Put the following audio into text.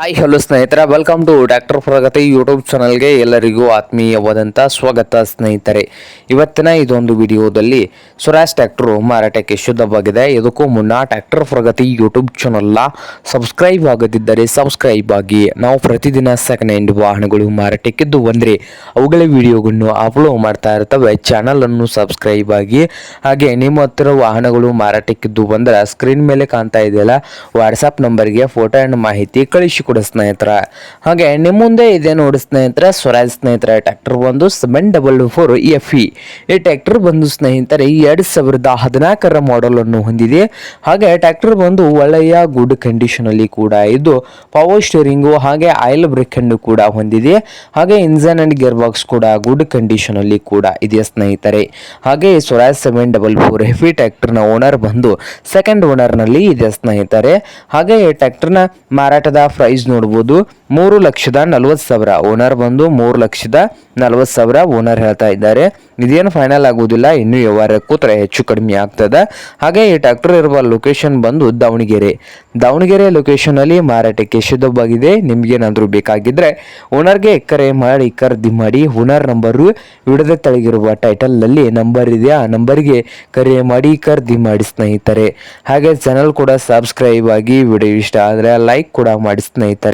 Hi hello ಸ್ನೇಹಿತರೆ. Welcome to doctor Pragati YouTube ಚಾನಲ್ಗೆ ಎಲ್ಲರಿಗೂ ಆತ್ಮೀಯವಾದಂಥ ಸ್ವಾಗತ, ಸ್ನೇಹಿತರೆ. ಇವತ್ತಿನ ಇದೊಂದು ವಿಡಿಯೋದಲ್ಲಿ ಸ್ವರಾಜ್ ಟ್ಯಾಕ್ಟ್ರು ಮಾರಾಟಕ್ಕೆ ಶುದ್ಧವಾಗಿದೆ. ಇದಕ್ಕೂ ಮುನ್ನ ಟ್ಯಾಕ್ಟರ್ ಪ್ರಗತಿ ಯೂಟ್ಯೂಬ್ ಚಾನಲ್ನ ಸಬ್ಸ್ಕ್ರೈಬ್ ಆಗದಿದ್ದರೆ ಸಬ್ಸ್ಕ್ರೈಬ್ ಆಗಿ, ನಾವು ಪ್ರತಿದಿನ ಸೆಕೆಂಡ್ ಹ್ಯಾಂಡ್ ವಾಹನಗಳು ಮಾರಾಟಕ್ಕಿದ್ದು ಬಂದರೆ ಅವುಗಳ ವಿಡಿಯೋಗಳನ್ನು ಅಪ್ಲೋಡ್ ಮಾಡ್ತಾ ಇರ್ತವೆ. ಚಾನಲನ್ನು ಸಬ್ಸ್ಕ್ರೈಬ್ ಆಗಿ, ಹಾಗೆ ನಿಮ್ಮ ಹತ್ತಿರ ವಾಹನಗಳು ಮಾರಾಟಕ್ಕಿದ್ದು ಬಂದರೆ ಸ್ಕ್ರೀನ್ ಮೇಲೆ ಕಾಣ್ತಾ ಇದೆಯಲ್ಲ ವಾಟ್ಸಪ್ ನಂಬರ್ಗೆ ಫೋಟೋ ಆ್ಯಂಡ್ ಮಾಹಿತಿ ಕಳಿಸಿಕೊಡಿ ಸ್ನೇಹಿತರ. ಹಾಗೆ ನಿಮ್ಮ ಮುಂದೆ ಇದೆ ನೋಡಿ ಸ್ನೇಹಿತರೆ, ಸ್ವರಾಜ್ ಸ್ನೇಹಿತರೆ, ಟ್ರ್ಯಾಕ್ಟರ್ ಬಂದು seven double four F E ಈ ಟ್ರ್ಯಾಕ್ಟರ್ ಬಂದು ಸ್ನೇಹಿತರೆ, ಎರಡು ಸಾವಿರದ ಹದಿನಾಲ್ಕರ ಮಾಡೆಲ್ ಅನ್ನು ಹೊಂದಿದೆ. ಹಾಗೆ ಟ್ರ್ಯಾಕ್ಟರ್ ಬಂದು ಒಳ್ಳೆಯ ಗುಡ್ ಕಂಡೀಷನ್ ಅಲ್ಲಿ ಕೂಡ ಇದ್ದು ಪವರ್ ಸ್ಟೇರಿಂಗು ಹಾಗೆ ಆಯಿಲ್ ಬ್ರೇಕ್ ಅನ್ನು ಕೂಡ ಹೊಂದಿದೆ. ಹಾಗೆ ಇಂಜನ್ ಅಂಡ್ ಗೇರ್ ಬಾಕ್ಸ್ ಕೂಡ ಗುಡ್ ಕಂಡೀಷನ್ ಅಲ್ಲಿ ಕೂಡ ಇದೆ ಸ್ನೇಹಿತರೆ. ಹಾಗೆ ಸ್ವರಾಜ್ ಸೆವೆನ್ ಡಬಲ್ ಫೋರ್ ಹೆಫಿ ಟ್ರ್ಯಾಕ್ಟರ್ನ ಓನರ್ ಬಂದು ಸೆಕೆಂಡ್ ಓನರ್ನಲ್ಲಿ ಇದೆ ಸ್ನೇಹಿತರೆ. ಹಾಗೆ ಟ್ರ್ಯಾಕ್ಟರ್ನ ಮಾರಾಟದ ಪ್ರೈಸ್ ನೋಡ್ಬೋದು. ಮೂರು ಲಕ್ಷದ ನಲವತ್ತು ಸಾವಿರ. ಓನರ್ ಬಂದು ಮೂರು ಲಕ್ಷದ ನಲವತ್ತು ಸಾವಿರ ಓನರ್ ಹೇಳ್ತಾ ಇದ್ದಾರೆ. ಇದೇನು ಫೈನಲ್ ಆಗುವುದಿಲ್ಲ, ಇನ್ನು ವ್ಯವಹಾರ ಕೂತ್ರೆ ಹೆಚ್ಚು ಕಡಿಮೆ ಆಗ್ತದೆ. ಹಾಗೆ ಈ ಟ್ರ್ಯಾಕ್ಟರ್ ಇರುವ ಲೊಕೇಶನ್ ಬಂದು ದಾವಣಗೆರೆ. ದಾವಣಗೆರೆ ಲೊಕೇಶನ್ ಅಲ್ಲಿ ಮಾರಾಟಕ್ಕೆ ಶುದ್ಧವಾಗಿದೆ. ನಿಮಗೇನಾದರೂ ಬೇಕಾಗಿದ್ರೆ ಓನರ್ಗೆ ಕರೆ ಮಾಡಿ, ಖರೀದಿ ಮಾಡಿ ಓನರ್ ನಂಬರು ವಿಡದ ತೆಳಗಿರುವ ಟೈಟಲ್ನಲ್ಲಿ ನಂಬರ್ ಇದೆ. ಆ ನಂಬರ್ಗೆ ಕರೆ ಮಾಡಿ, ಖರೀದಿ ಮಾಡಿ ಸ್ನೇಹಿತರೆ. ಹಾಗೆ ಚಾನಲ್ ಕೂಡ ಸಬ್ಸ್ಕ್ರೈಬ್ ಆಗಿ ವಿಡಿಯೋ ಇಷ್ಟ ಆದರೆ ಲೈಕ್ ಕೂಡ ಮಾಡಿ ಸ್ನೇಹಿತರೆ.